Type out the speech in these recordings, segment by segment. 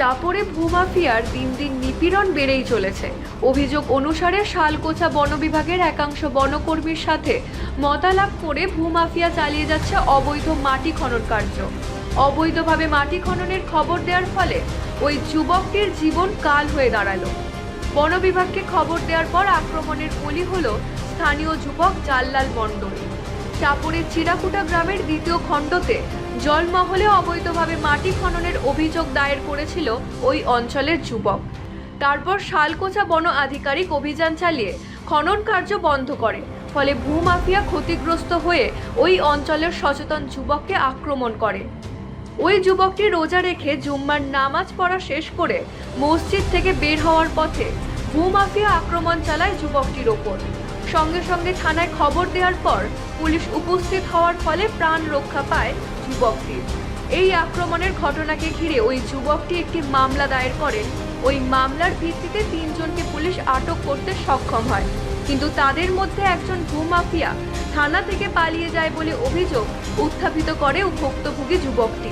চাপড়ে ভূমাফিয়ার দিন দিন নিপীড়ন বেড়েই চলেছে। অভিযোগ অনুসারে শালকোচা বন বিভাগের একাংশ বনকর্মীর সাথে মতালাপ করে ভূমাফিয়া চালিয়ে যাচ্ছে অবৈধ মাটি খনন কার্য। অবৈধভাবে মাটি খননের খবর দেওয়ার ফলে ওই যুবকটির জীবন কাল হয়ে দাঁড়াল। বন বিভাগকে খবর দেওয়ার পর আক্রমণের বলি হল স্থানীয় যুবক জাল্লাল মণ্ডল। চাপড়ের চিরাকুটা গ্রামের দ্বিতীয় খণ্ডতে জলমহলে অবৈধভাবে মাটি খননের অভিযোগ দায়ের করেছিল ওই অঞ্চলের যুবক। তারপর শালকোচা বন আধিকারিক অভিযান চালিয়ে খনন কার্য বন্ধ করে, ফলে ভূমাফিয়া ক্ষতিগ্রস্ত হয়ে ওই অঞ্চলের সচেতন যুবককে আক্রমণ করে। ওই যুবকটি রোজা রেখে জুম্মার নামাজ পড়া শেষ করে মসজিদ থেকে বের হওয়ার পথে ভূমাফিয়া আক্রমণ চালায় যুবকটির ওপর। সঙ্গে সঙ্গে থানায় খবর দেওয়ার পর পুলিশ উপস্থিত হওয়ার ফলে প্রাণ রক্ষা পায় যুবকটির এই আক্রমণের ঘটনাকে ঘিরে ওই যুবকটি একটি মামলা দায়ের করেন। ওই মামলার ভিত্তিতে তিনজনকে পুলিশ আটক করতে সক্ষম হয়। কিন্তু তাদের মধ্যে একজন ভূমাফিয়া থানা থেকে পালিয়ে যায় বলে অভিযোগ উত্থাপিত করে ভুক্তভোগী যুবকটি।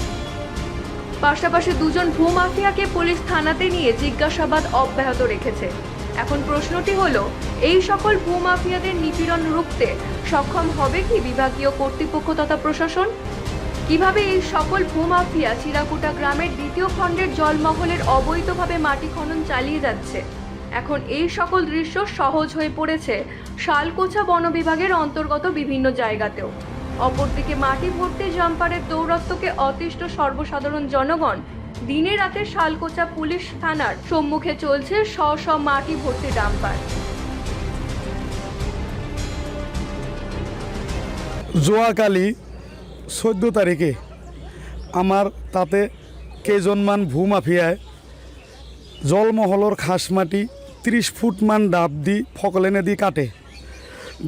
পাশাপাশি দুজন ভূমাফিয়াকে পুলিশ থানাতে নিয়ে জিজ্ঞাসাবাদ অব্যাহত রেখেছে। এখন প্রশ্নটি হলো, এই সকল ভূমাফিয়াদের নিপীড়ন রুখতে সক্ষম হবে কি বিভাগীয় কর্তৃপক্ষ তথা প্রশাসন? কীভাবে এই সকল ভূমাফিয়া চিরাকুটা গ্রামের দ্বিতীয় খণ্ডের জলমহলের অবৈধভাবে মাটি খনন চালিয়ে যাচ্ছে? এখন এই সকল দৃশ্য সহজ হয়ে পড়েছে শালকোচা বন বিভাগের অন্তর্গত বিভিন্ন জায়গাতেও। অপরদিকে মাটি ভর্তি জাম্পারের দৌরত্বকে অতিষ্ঠ সর্বসাধারণ জনগণ দিনে রাতে শালকোচা পুলিশ থানার সম্মুখে চলছে শ শ মাটি ভর্তি ডাম্পার। যোৱাকালি চৈধ্য তাৰিখে আমাৰ তাতে কেইজনমান ভূমাফিয়াই জলমহলৰ খাচ মাটি ত্ৰিছ ফুটমান ডাব দি ফকলেনেদি কাটে।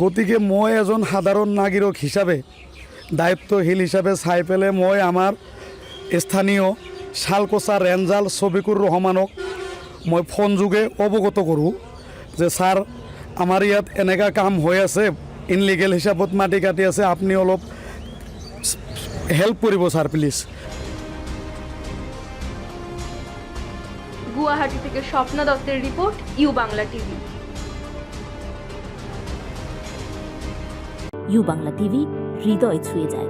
গতিকে মই এজন সাধাৰণ নাগৰিক হিচাপে দায়িত্বশীল হিচাপে চাই পেলাই মই আমাৰ স্থানীয় শালকোচা ৰেঞ্জাল ছবিকুৰ ৰহমানক মই ফোনযোগে অৱগত কৰোঁ যে ছাৰ আমাৰ ইয়াত এনেকুৱা কাম হৈ আছে ইনলিগেল হিচাপত মাটি কাটি আছে আপুনি অলপ হেল্প কৰিব ছাৰ প্লিজ গুয়াহাটি থেকে স্বপ্না দত্তের report U Bangla TV. U Bangla TV হৃদয় ছুঁয়ে যায়।